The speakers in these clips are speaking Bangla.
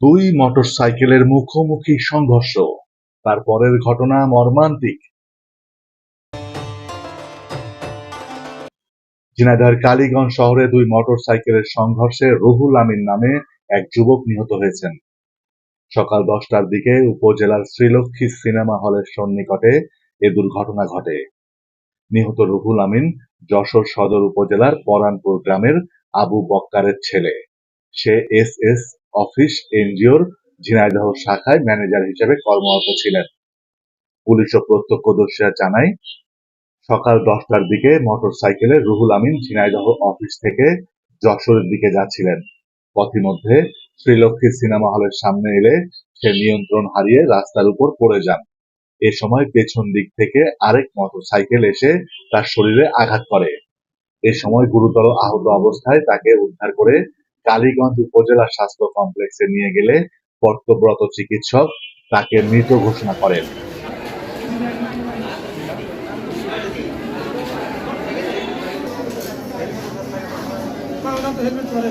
দুই মোটরসাইকেলের মুখোমুখি সংঘর্ষ তারপরের ঘটনা মর্মান্তিক। ঝিনাইদহের কালীগঞ্জ শহরে দুই মোটরসাইকেলের সংঘর্ষে রুহুল আমিন নামে এক যুবক নিহত হয়েছেন। সকাল দশটার দিকে উপজেলার শ্রীলক্ষ্মী সিনেমা হলের সন্নিকটে এ দুর্ঘটনা ঘটে। নিহত রুহুল আমিন যশোর সদর উপজেলার পরানপুর গ্রামের আবু বক্কারের ছেলে। সে এস এস অফিস এনজিওর ঝিনাইদহ শাখায় ম্যানেজার হিসেবে কর্মরত ছিলেন। পুলিশ ও প্রত্যক্ষদর্শীরা জানায়, সকাল দশটার দিকে মোটরসাইকেলে রুহুল আমিন ঝিনাইদহ অফিস থেকে যশোরের দিকে যাচ্ছিলেন। পথিমধ্যে শ্রীলক্ষ্মী সিনেমা হলের সামনে এলে সে নিয়ন্ত্রণ হারিয়ে রাস্তার উপর পড়ে যান। এ সময় পেছন দিক থেকে আরেক মোটরসাইকেল এসে তার শরীরে আঘাত করে। এ সময় গুরুতর আহত অবস্থায় তাকে উদ্ধার করে কালীগঞ্জ উপজেলা স্বাস্থ্য কমপ্লেক্সে নিয়ে গেলে কর্তব্যরত চিকিৎসক তাকে মৃত ঘোষণা করেন। হেলমেট পরে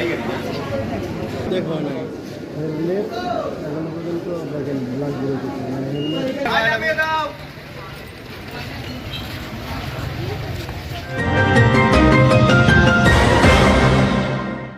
হেলমেট ছিল